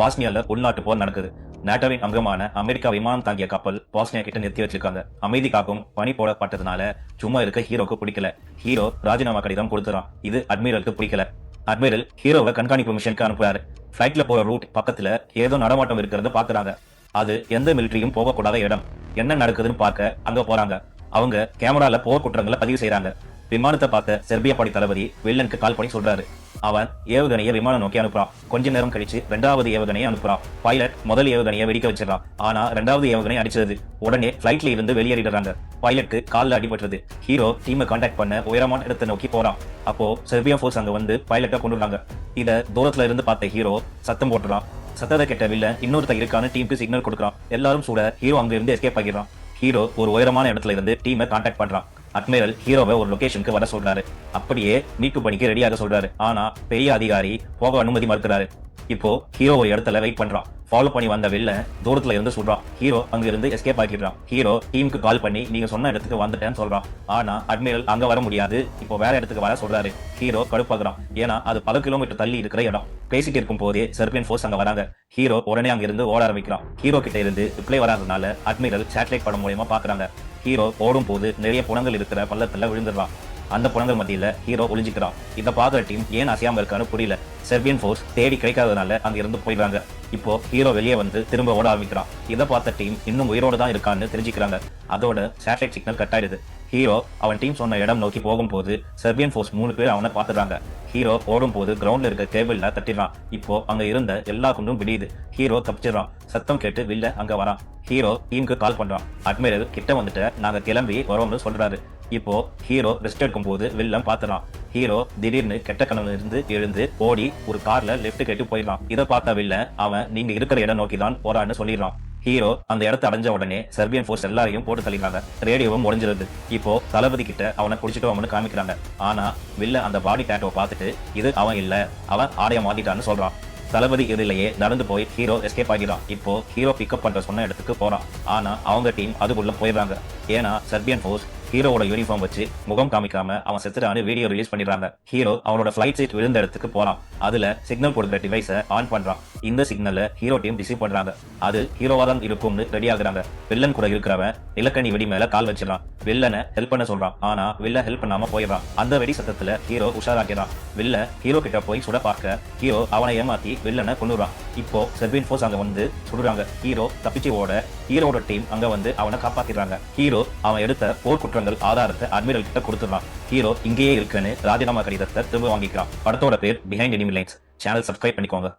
பாஸ்னியால உள்நாட்டு போர் நடக்குது. நேட்டோவின் அங்கமான அமெரிக்கா விமானம் தாங்கிய கப்பல் பாஸ்னியா கிட்ட நிறுத்தி வச்சிருக்காங்க. அமைதி காக்கும் பணி போடப்பட்டதுனால சும்மா இருக்க ஹீரோக்கு பிடிக்கல. ஹீரோ ராஜினாமா கடிதம் கொடுத்துறான். இது அட்மிரலுக்கு பிடிக்கல. அட்மிரல் ஹீரோவை கண்காணிப்பு மிஷனுக்கு அனுப்புறாரு. ஃபிளைட்ல போற ரூட் பக்கத்துல ஏதோ நடமாட்டம் இருக்கிறத பாக்குறாங்க. அது எந்த மிலிட்டரியும் போகக்கூடாத இடம். என்ன நடக்குதுன்னு பார்க்க அங்க போறாங்க. அவங்க கேமரால போர் குற்றங்களை பதிவு செய்யறாங்க விமானத்தை பார்த்த செர்பியா படை தளபதி வில்லனுக்கு கால் பண்ணி சொல்றாரு. அவன் ஏவுகணையை விமானம் நோக்கி அனுப்புறான். கொஞ்ச நேரம் கழிச்சு ரெண்டாவது ஏவுகணையை அனுப்புறான். பைலட் முதல் ஏவுகணையை வெடிக்க வச்சிடறான். ஆனா ரெண்டாவது ஏவுகணை அடிச்சது. உடனே பிளைட்ல இருந்து வெளியேறிடுறாங்க. பைலட்க்கு காலில் அடிபட்டுறது ஹீரோ டீமை கான்டாக்ட் பண்ண உயரமான இடத்தை நோக்கி போறான். அப்போ செர்பியா ஃபோர்ஸ் அங்க வந்து பைலட்டை கொண்டுறாங்க இதை தூரத்துல இருந்து பார்த்த ஹீரோ சத்தம் போட்டுறான். சத்தத்தை கெட்ட வில்ல இன்னொருத்த இருக்கான டீமுக்கு சிக்னல் கொடுக்குறான். எல்லாரும் சூட ஹீரோ அங்க இருந்து எஸ்கேப் ஆகிடுறான். ஹீரோ ஒரு உயரமான இடத்துல இருந்து டீமை கான்டாக்ட் பண்றான். அட்மிரல் ஹீரோவை ஒரு லொகேஷனுக்கு வர சொல்றாரு. அப்படியே மீட்பு பணிக்கு ரெடியாக சொல்றாரு. ஆனா பெரிய அதிகாரி போக அனுமதி மறுக்கிறாரு. இப்போ ஹீரோ ஒரு இடத்துல வெயிட் பண்றான். ஃபாலோ பண்ணி வந்த வெளில தூரத்துல இருந்து சொல்றான். ஹீரோ அங்க இருந்து எஸ்கேப் ஆக்கிடுறான். ஹீரோ டீமுக்கு கால் பண்ணி நீங்க சொன்ன இடத்துக்கு வந்துட்டேன்னு சொல்றான். ஆனா அட்மிரல் அங்க வர முடியாது. இப்போ வேற இடத்துக்கு வர சொல்றாரு. ஹீரோ கடுப்பாக்குறான். ஏன்னா அது பல கிலோமீட்டர் தள்ளி இருக்கிற இடம். பேசிட்டு இருக்கும் போதே செர்பியன் ஃபோர்ஸ் அங்க வராங்க. ஹீரோ உடனே அங்க இருந்து ஓட ஆரம்பிக்கிறான். ஹீரோ கிட்ட இருந்து ரிப்ளை வராதனால அட்மிரல் சேட்டலைட் படம் மூலியமா பாக்குறாங்க. ஹீரோ ஓடும் போது நிறைய புணங்கள் இருக்கிற பள்ளத்துல விழுந்துடுறான் அந்த குழந்தை மத்தியில ஹீரோ ஒளிஞ்சிக்கிறான். இதை பார்க்குற டீம் ஏன் அசையாம இருக்கான்னு புரியல. செர்பியன் ஃபோர்ஸ் தேடி கிடைக்காதனால அங்க இருந்து போயிடுறாங்க. இப்போ ஹீரோ வெளியே வந்து திரும்ப ஓட ஆரம்பிக்கிறான். இதை பார்த்த டீம் இன்னும் உயிரோடு தான் இருக்கான்னு தெரிஞ்சுக்கிறாங்க. அதோட சேட்டலைட் சிக்னல் கட் ஆயிடுது. ஹீரோ அவன் டீம் சொன்ன இடம் நோக்கி போகும்போது செர்பியன் ஃபோர்ஸ் மூணு பேர் அவனை பார்த்துறாங்க ஹீரோ ஓடும் போது கிரவுண்ட்ல இருக்க கேபிள்ல தட்டிடுறான். இப்போ அங்க இருந்த எல்லா குண்டும் விடியுது. ஹீரோ தப்பிச்சிடுறான். சத்தம் கேட்டு வில்ல அங்க வரான். ஹீரோ டீமுக்கு கால் பண்றான். அட்மிரல் கிட்ட வந்துட்டு நாங்க கிளம்பி வரோம்னு சொல்றாரு. இப்போ ஹீரோ ரெஸ்ட் எடுக்கும் போது வில்லம் பாத்துறான் ஹீரோ திடீர்னு கெட்ட கனவுல இருந்து எழுந்து ஓடி ஒரு கார்ல லெஃப்ட் கேட்டு போயிடலாம் இதை பார்த்த வில்ல அவன் நீங்க இருக்கிற இடம் நோக்கி தான் போறான்னு சொல்லிடுறான். ஹீரோ அந்த இடத்த அடைஞ்ச உடனே செர்பியன் ஃபோர்ஸ் எல்லாரையும் போட்டு தள்ளினாங்க ரேடியோவும் முடிஞ்சிருது. இப்போ தளபதி கிட்ட அவனை குடிச்சிட்டு அவனு காமிக்கிறாங்க. ஆனா வில்ல அந்த பாடி டேட்டோவை பார்த்துட்டு இது அவன் இல்ல அவன் ஆடைய மாத்திட்டான்னு சொல்றான். தளபதி எதிரிலேயே நடந்து போய் ஹீரோ எஸ்கேப் ஆகிறான் இப்போ ஹீரோ பிக்கப் பண்ற சொன்ன இடத்துக்கு போறான். ஆனா அவங்க டீம் அதுக்குள்ள போயிடுறாங்க. ஏன்னா செர்பியன் ஃபோர்ஸ் ஹீரோவோட யூனிஃபார்ம் வச்சு முகம் காமிக்காம அவன் செத்துட்டான்னு வீடியோ ரிலீஸ் பண்ணிடுறாங்க. ஹீரோ அவனோட ஃபிளைட் சீட் விழுந்த இடத்துக்கு போறான். அதுல சிக்னல் கொடுக்குற டிவைஸை ஆன் பண்றான். இந்த சிக்னலை ஹீரோ டீம் ரிசீவ் பண்றாங்க. அது ஹீரோவா தான் இருக்கும்னு ரெடி ஆகுறாங்க. வில்லன் கூட இருக்கிறவன் நிலக்கணி வெடி மேல கால் வச்சிடறான். வில்லனை ஹெல்ப் பண்ண சொல்றான். ஆனா வில்ல ஹெல்ப் பண்ணாம போயிடுறான். அந்த வெடி சத்தத்துல ஹீரோ உஷாராக்கிறான் வில்ல ஹீரோ கிட்ட போய் சுட பார்க்க ஹீரோ அவனை ஏமாத்தி வில்லனை கொண்டுறான் இப்போ செர்பின் ஃபோர்ஸ் அங்க வந்து சுடுறாங்க ஹீரோ தப்பிச்சு ஓட ஹீரோட டீம் அங்க வந்து அவனை காப்பாத்திடுறாங்க. ஹீரோ அவன் எடுத்த போர் குற்றங்கள் ஆதாரத்தை அட்மிரல் கிட்ட கொடுத்துறான் ஹீரோ இங்கேயே இருக்குன்னு ராஜினாமா கடிதத்தை திரும்ப வாங்கிக்கிறான். படத்தோட பேர் behind enemy lines channel subscribe பண்ணிக்கோங்க.